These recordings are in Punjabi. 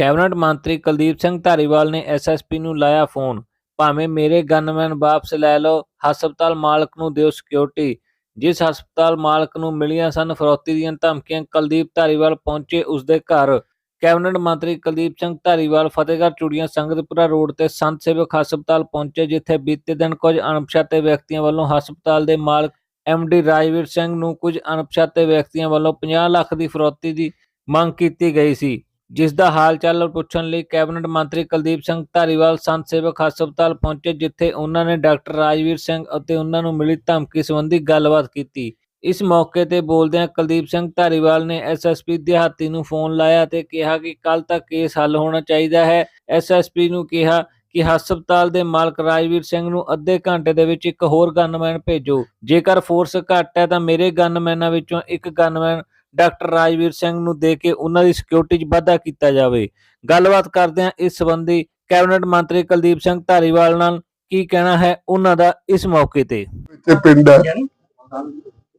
ਕੈਬਨਿਟ ਮੰਤਰੀ ਕੁਲਦੀਪ ਸਿੰਘ ਧਾਰੀਵਾਲ ਨੇ ਐਸਐਸਪੀ ਨੂੰ ਲਾਇਆ ਫੋਨ। ਭਾਵੇਂ ਮੇਰੇ ਗਨਮੈਨ ਵਾਪਸ ਲੈ ਲਓ, ਹਸਪਤਾਲ ਮਾਲਕ ਨੂੰ ਦਿਓ ਸਿਕਿਉਰਿਟੀ ਜਿਸ ਹਸਪਤਾਲ ਮਾਲਕ ਨੂੰ ਮਿਲੀਆਂ ਸਨ, ਫਰੌਤੀ ਦੀਆਂ ਧਮਕੀਆਂ ਕੁਲਦੀਪ ਧਾਰੀਵਾਲ ਪਹੁੰਚੇ ਉਸ ਦੇ ਘਰ। ਕੈਬਨਿਟ ਮੰਤਰੀ ਕੁਲਦੀਪ ਸਿੰਘ ਧਾਰੀਵਾਲ ਫਤਿਹਗੜ੍ਹ ਚੂੜੀਆਂ ਸੰਗਤਪੁਰਾ ਰੋਡ ਤੇ ਸੰਤ ਸੇਵਕ ਹਸਪਤਾਲ ਪਹੁੰਚੇ, ਜਿੱਥੇ ਬੀਤੇ ਦਿਨ ਕੁਝ ਅਣਪਛਾਤੇ ਵਿਅਕਤੀਆਂ ਵੱਲੋਂ ਹਸਪਤਾਲ ਦੇ ਮਾਲਕ ਐਮਡੀ ਰਾਜਵੀਰ ਸਿੰਘ ਨੂੰ ਕੁਝ ਅਣਪਛਾਤੇ ਵਿਅਕਤੀਆਂ ਵੱਲੋਂ 50 ਲੱਖ ਦੀ ਫਰੋਤੀ ਦੀ ਮੰਗ ਕੀਤੀ ਗਈ ਸੀ। ਜਿਸ ਦਾ ਹਾਲ ਚਾਲ ਪੁੱਛਣ ਲਈ ਕੈਬਨਿਟ ਮੰਤਰੀ ਕੁਲਦੀਪ ਸਿੰਘ ਧਾਰੀਵਾਲ ਸੰਤ ਸੇਵਕ ਹਸਪਤਾਲ ਪਹੁੰਚੇ, ਜਿੱਥੇ ਉਹਨਾਂ ਨੇ ਡਾਕਟਰ ਰਾਜਵੀਰ ਸਿੰਘ ਅਤੇ ਉਹਨਾਂ ਨੂੰ ਮਿਲੀ ਧਮਕੀ ਸੰਬੰਧੀ ਗੱਲਬਾਤ ਕੀਤੀ। ਇਸ ਮੌਕੇ ਤੇ ਬੋਲਦਿਆਂ ਕੁਲਦੀਪ ਸਿੰਘ ਧਾਰੀਵਾਲ ਨੇ ਐਸਐਸਪੀ ਦਿਹਾਤੀ ਨੂੰ ਫੋਨ ਲਾਇਆ ਤੇ ਕਿਹਾ ਕਿ ਕੱਲ ਤੱਕ ਕੇਸ ਹੱਲ ਹੋਣਾ ਚਾਹੀਦਾ ਹੈ। ਐਸਐਸਪੀ ਨੂੰ ਕਿਹਾ ਕਿ ਹਸਪਤਾਲ ਦੇ ਮਾਲਕ ਰਾਜਵੀਰ ਸਿੰਘ ਨੂੰ ਅੱਧੇ ਘੰਟੇ ਦੇ ਵਿੱਚ ਇੱਕ ਹੋਰ ਗਨਮੈਨ ਭੇਜੋ। ਜੇਕਰ ਫੋਰਸ ਘੱਟ ਹੈ ਤਾਂ ਮੇਰੇ ਗਨਮੈਨਾਂ ਵਿੱਚੋਂ ਇੱਕ ਗਨਮੈਨ ਡਾਕਟਰ ਰਾਜਵੀਰ ਸਿੰਘ ਨੂੰ ਦੇ ਕੇ ਉਹਨਾਂ ਦੀ ਸਿਕਿਉਰਿਟੀ 'ਚ ਵਾਧਾ ਕੀਤਾ ਜਾਵੇ। ਗੱਲਬਾਤ ਕਰਦੇ ਹਾਂ ਇਸ ਸੰਬੰਧੀ ਕੈਬਨਿਟ ਮੰਤਰੀ ਕੁਲਦੀਪ ਸਿੰਘ ਧਾਰੀਵਾਲ ਨਾਲ ਕੀ ਕਹਿਣਾ ਹੈ ਉਹਨਾਂ ਦਾ ਇਸ ਮੌਕੇ ਤੇ। ਇੱਥੇ ਪਿੰਡ ਹੈ।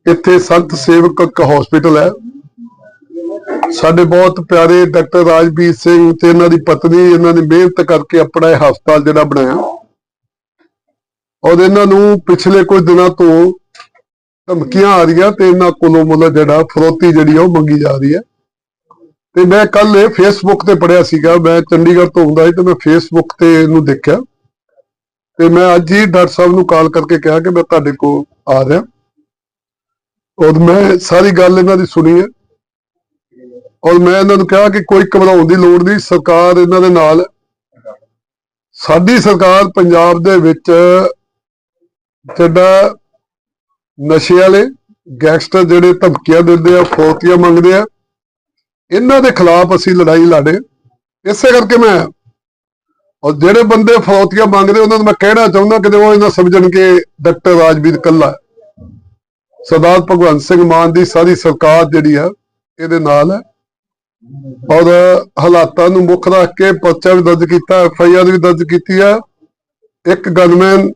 ਇੱਥੇ ਸੰਤ ਸੇਵਕ ਹਸਪੀਟਲ ਹੈ। ਸਾਡੇ ਬਹੁਤ ਪਿਆਰੇ ਡਾਕਟਰ ਰਾਜਵੀਰ ਸਿੰਘ ਤੇ ਇਹਨਾਂ ਦੀ ਪਤਨੀ, ਇਹਨਾਂ ਨੇ ਮਿਹਨਤ ਕਰਕੇ ਆਪਣਾ ਇਹ ਹਸਪਤਾਲ ਜਿਹੜਾ ਬਣਾਇਆ। ਔਰ ਇਹਨਾਂ ਨੂੰ ਪਿਛਲੇ ਕੁਝ ਦਿਨਾਂ ਤੋਂ ਧਮਕੀਆਂ ਆ ਰਹੀਆਂ ਤੇ ਇਹਨਾਂ ਕੋਲੋਂ ਮੁੱਲ ਜਿਹੜਾ ਫਰੋਤੀ ਜਿਹੜੀ ਉਹ ਮੰਗੀ ਜਾ ਰਹੀ ਹੈ। ਤੇ ਮੈਂ ਕੱਲ ਇਹ ਫੇਸਬੁੱਕ ਤੇ ਪੜਿਆ ਸੀਗਾ, ਮੈਂ ਚੰਡੀਗੜ੍ਹ ਤੋਂ ਹੁੰਦਾ ਸੀ ਤੇ ਮੈਂ ਫੇਸਬੁੱਕ ਤੇ ਇਹਨੂੰ ਦੇਖਿਆ। ਤੇ ਮੈਂ ਅੱਜ ਹੀ ਡਾਕਟਰ ਸਾਹਿਬ ਨੂੰ ਕਾਲ ਕਰਕੇ ਕਿਹਾ ਕਿ ਮੈਂ ਤੁਹਾਡੇ ਕੋਲ ਆ ਰਿਹਾ। ਔਰ ਮੈਂ ਸਾਰੀ ਗੱਲ ਇਹਨਾਂ ਦੀ ਸੁਣੀ ਹੈ। ਔਰ ਮੈਂ ਇਹਨਾਂ ਨੂੰ ਕਿਹਾ ਕਿ ਕੋਈ ਘਬਰਾਉਣ ਦੀ ਲੋੜ ਨਹੀਂ, ਸਰਕਾਰ ਇਹਨਾਂ ਦੇ ਨਾਲ ਸਾਡੀ ਸਰਕਾਰ ਪੰਜਾਬ ਦੇ ਵਿੱਚ ਜਿਹੜਾ ਨਸ਼ੇ ਵਾਲੇ ਗੈਂਗਸਟਰ ਜਿਹੜੇ ਧਮਕੀਆਂ ਦਿੰਦੇ ਆ, ਫੌਤੀਆਂ ਮੰਗਦੇ ਆ, ਇਹਨਾਂ ਦੇ ਖਿਲਾਫ ਅਸੀਂ ਲੜਾਈ ਲੜੇ ਇਸੇ ਕਰਕੇ ਮੈਂ ਔਰ ਜਿਹੜੇ ਬੰਦੇ ਫੌਤੀਆਂ ਮੰਗਦੇ, ਉਹਨਾਂ ਨੂੰ ਮੈਂ ਕਹਿਣਾ ਚਾਹੁੰਦਾ ਕਿ ਉਹ ਇਹਨਾਂ ਸਮਝਣ ਕਿ ਡਾਕਟਰ ਰਾਜਵੀਰ ਕੱਲਾ ਸਰਦਾਰ ਭਗਵੰਤ ਸਿੰਘ ਮਾਨ ਦੀ ਸਾਰੀ ਸਰਕਾਰ ਜਿਹੜੀ ਆ, ਇਹਦੇ ਨਾਲ ਹੈ। ਔਰ ਹਾਲਾਤਾਂ ਨੂੰ ਮੁੱਖ ਰੱਖ ਕੇ ਪਰਚਾ ਵੀ ਦਰਜ ਕੀਤਾ, ਐਫ ਆਈ ਆਰ ਵੀ ਦਰਜ ਕੀਤੀ ਆ। ਇੱਕ ਗਨਮੈਨ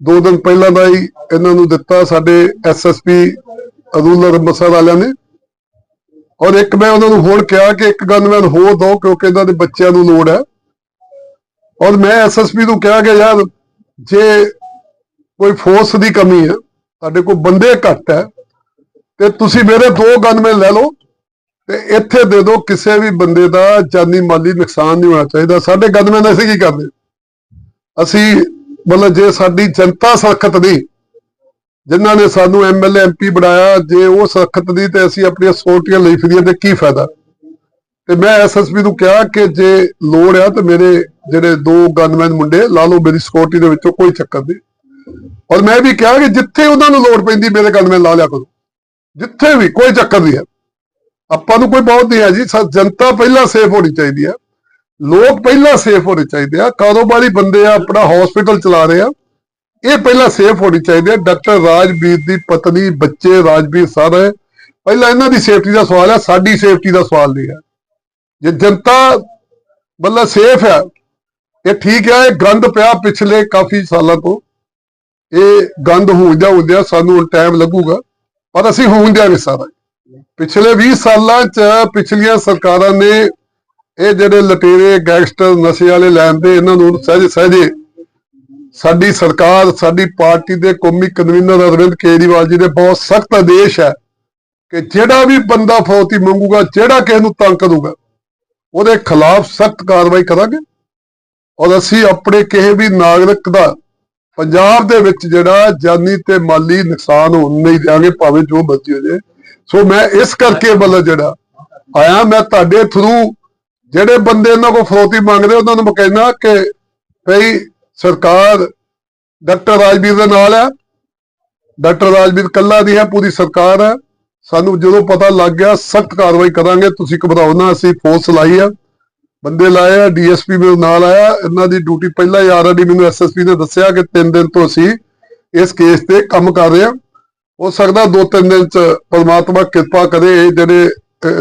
ਦੋ ਦਿਨ ਪਹਿਲਾਂ ਦਾ ਹੀ ਇਹਨਾਂ ਨੂੰ ਦਿੱਤਾ ਸਾਡੇ ਐਸ ਐਸ ਪੀ ਰੂਲਰ ਵਾਲਿਆਂ ਨੇ। ਔਰ ਇੱਕ ਮੈਂ ਉਹਨਾਂ ਨੂੰ ਹੋਰ ਕਿਹਾ ਕਿ ਇੱਕ ਗਨਮੈਨ ਹੋਰ ਦੋ ਕਿਉਂਕਿ ਇਹਨਾਂ ਦੇ ਬੱਚਿਆਂ ਨੂੰ ਲੋੜ ਹੈ। ਔਰ ਮੈਂ ਐਸਐਸਪੀ ਨੂੰ ਕਿਹਾ ਕਿ ਯਾਰ, ਜੇ ਕੋਈ ਫੋਰਸ ਦੀ ਕਮੀ ਹੈ, ਸਾਡੇ ਕੋਲ ਬੰਦੇ ਘੱਟ ਹੈ, ਤੇ ਤੁਸੀਂ ਮੇਰੇ ਦੋ ਗਨਮੈਨ ਲੈ ਲਓ, ਤੇ ਇੱਥੇ ਦੇ ਦਿਓ ਕਿਸੇ ਵੀ ਬੰਦੇ ਦਾ ਜਾਨੀ ਮਾਲੀ ਨੁਕਸਾਨ ਨਹੀਂ ਹੋਣਾ ਚਾਹੀਦਾ। ਸਾਡੇ ਗਨਮੈਨ ਅਸੀਂ ਕੀ ਕਰਦੇ? ਅਸੀਂ ਮਤਲਬ ਜੇ ਸਾਡੀ ਜਨਤਾ ਸਖਤ ਨਹੀਂ ਜਿਨ੍ਹਾਂ ਨੇ ਸਾਨੂੰ ਐਮਐਲਏ ਐਮਪੀ ਬਣਾਇਆ, ਜੇ ਉਹ ਸਖਤ ਨਹੀਂ ਤੇ ਅਸੀਂ ਆਪਣੀਆਂ ਸੋਟੀਆਂ ਲਈ ਫਿਰੀਏ ਤੇ ਕੀ ਫਾਇਦਾ? ਤੇ ਮੈਂ ਐਸਐਸਪੀ ਨੂੰ ਕਿਹਾ ਕਿ ਜੇ ਲੋੜ ਆ ਤੇ ਮੇਰੇ ਜਿਹੜੇ ਦੋ ਗਨਮੈਨ ਮੁੰਡੇ, ਲਾ ਲਓ ਮੇਰੀ ਸਿਕਿਉਰਿਟੀ ਦੇ ਵਿੱਚੋਂ ਕੋਈ ਚੱਕਰ ਨਹੀਂ। ਔਰ ਮੈਂ ਵੀ ਕਿਹਾ ਕਿ ਜਿੱਥੇ ਉਹਨਾਂ ਨੂੰ ਲੋੜ ਪੈਂਦੀ, ਮੇਰੇ ਗਨਮੈਨ ਲਾ ਲਿਆ ਕਰੋ। ਜਿੱਥੇ ਵੀ ਕੋਈ ਚੱਕਰ ਨਹੀਂ ਹੈ। ਆਪਾਂ ਨੂੰ ਕੋਈ ਬਹੁਤ ਨਹੀਂ ਹੈ ਜੀ ਜਨਤਾ ਪਹਿਲਾਂ ਸੇਫ ਹੋਣੀ ਚਾਹੀਦੀ ਹੈ। ਲੋਕ ਪਹਿਲਾਂ ਸੇਫ ਹੋਣੇ ਚਾਹੀਦੇ ਆ। ਕਾਰੋਬਾਰੀ ਬੰਦੇ ਆ, ਆਪਣਾ ਹਸਪੀਟਲ ਚਲਾ ਰਹੇ ਆ। ਇਹ ਪਹਿਲਾਂ ਸੇਫ ਹੋਣੀ ਚਾਹੀਦੀ ਹੈ ਡਾਕਟਰ ਰਾਜਵੀਰ ਦੀ ਪਤਨੀ, ਬੱਚੇ ਰਾਜਵੀਰ ਸਾਰੇ। ਪਹਿਲਾਂ ਇਹਨਾਂ ਦੀ ਸੇਫਟੀ ਦਾ ਸਵਾਲ ਹੈ ਸਾਡੀ ਸੇਫਟੀ ਦਾ ਸਵਾਲ ਨਹੀਂ ਹੈ ਜੇ ਜਨਤਾ ਮਤਲਬ ਸੇਫ ਹੈ ਇਹ ਠੀਕ ਹੈ ਇਹ ਗੰਦ ਪਿਆ ਪਿਛਲੇ ਕਾਫੀ ਸਾਲਾਂ ਤੋਂ। ਇਹ ਗੰਦ ਹੁੰਦਿਆ ਹੁੰਦਿਆ ਸਾਨੂੰ ਟਾਈਮ ਲੱਗੂਗਾ, ਪਰ ਅਸੀਂ ਹੋਣ ਦਿਆਂਗੇ ਸਾਰਾ। ਪਿਛਲੇ 20 ਸਾਲਾਂ ਚ ਪਿਛਲੀਆਂ ਸਰਕਾਰਾਂ ਨੇ ਇਹ ਜਿਹੜੇ ਲਟੇਰੇ ਗੈਂਗਸਟਰ ਨਸ਼ੇ ਵਾਲੇ ਲੈਣ ਦੇ, ਇਹਨਾਂ ਨੂੰ ਸਹਿਜ ਸਹਿਜੇ ਸਾਡੀ ਸਰਕਾਰ, ਸਾਡੀ ਪਾਰਟੀ ਦੇ ਕੌਮੀ ਕਨਵੀਨਰ ਅਰਵਿੰਦ ਕੇਜਰੀਵਾਲ ਜੀ ਦੇ ਬਹੁਤ ਸਖਤ ਆਦੇਸ਼ ਹੈ ਕਿ ਜਿਹੜਾ ਵੀ ਬੰਦਾ ਫੌਤੀ ਮੰਗੂਗਾ, ਜਿਹੜਾ ਕਿਸੇ ਨੂੰ ਤੰਗ ਕਰੂਗਾ, ਉਹਦੇ ਖਿਲਾਫ ਸਖਤ ਕਾਰਵਾਈ ਕਰਾਂਗੇ। ਔਰ ਅਸੀਂ ਆਪਣੇ ਕਿਸੇ ਵੀ ਨਾਗਰਿਕ ਦਾ ਪੰਜਾਬ ਦੇ ਵਿੱਚ ਜਿਹੜਾ ਜਾਨੀ ਤੇ ਮਾਲੀ ਨੁਕਸਾਨ ਹੋਣ ਨਹੀਂ ਦਿਆਂਗੇ, ਭਾਵੇਂ ਜੋ ਮਰਜ਼ੀ ਹੋ ਜਾਏ। ਸੋ ਮੈਂ ਇਸ ਕਰਕੇ ਮਤਲਬ ਜਿਹੜਾ ਆਇਆ, ਮੈਂ ਤੁਹਾਡੇ ਥਰੂ ਜਿਹੜੇ ਬੰਦੇ ਇਹਨਾਂ ਕੋਲ ਫਰੋਤੀ ਮੰਗਦੇ, ਉਹਨਾਂ ਨੂੰ ਮੈਂ ਕਹਿਣਾ ਕਿ ਭਈ ਸਰਕਾਰ ਡਾਕਟਰ ਰਾਜਵੀਰ ਦੇ ਨਾਲ ਹੈ। ਡਾਕਟਰ ਰਾਜਵੀਰ ਕੱਲਾ ਦੀ ਹੈ, ਪੂਰੀ ਸਰਕਾਰ ਹੈ। ਸਾਨੂੰ ਜਦੋਂ ਪਤਾ ਲੱਗ ਗਿਆ, ਸਖਤ ਕਾਰਵਾਈ ਕਰਾਂਗੇ। ਤੁਸੀਂ ਘਬਰਾਓ ਨਾ, ਅਸੀਂ ਫੋਰਸ ਲਾਈ ਆ। ਬੰਦੇ ਲਾਏ ਆ, ਡੀਐਸਪੀ ਮੇਰੇ ਨਾਲ ਆਇਆ। ਇਹਨਾਂ ਦੀ ਡਿਊਟੀ ਪਹਿਲਾਂ ਹੀ ਆਲਰੇਡੀ ਮੈਨੂੰ ਐਸਐਸਪੀ ਨੇ ਦੱਸਿਆ ਕਿ 3 ਦਿਨ ਤੋਂ ਅਸੀਂ ਇਸ ਕੇਸ ਤੇ ਕੰਮ ਕਰ ਰਹੇ ਹਾਂ। ਹੋ ਸਕਦਾ 2-3 ਦਿਨ ਚ ਪਰਮਾਤਮਾ ਕਿਰਪਾ ਕਰੇ ਜਿਹੜੇ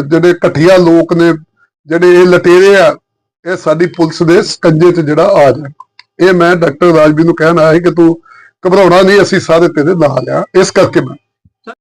ਜਿਹੜੇ ਘਟੀਆ ਲੋਕ ਨੇ ਜਿਹੜੇ ਇਹ ਲਟੇਰੇ ਆ, ਇਹ ਸਾਡੀ ਪੁਲਿਸ ਦੇ ਸਕੰਜੇ 'ਚ ਜਿਹੜਾ ਆ। ਜਾਣ ਇਹ ਮੈਂ ਡਾਕਟਰ ਰਾਜਵੀਰ ਨੂੰ ਕਹਿਣ ਆਇਆ ਸੀ ਕਿ ਤੂੰ ਘਬਰਾਉਣਾ ਨਹੀਂ, ਅਸੀਂ ਸਾਰੇ ਤੇਰੇ ਨਾਲ ਆ। ਇਸ ਕਰਕੇ ਮੈਂ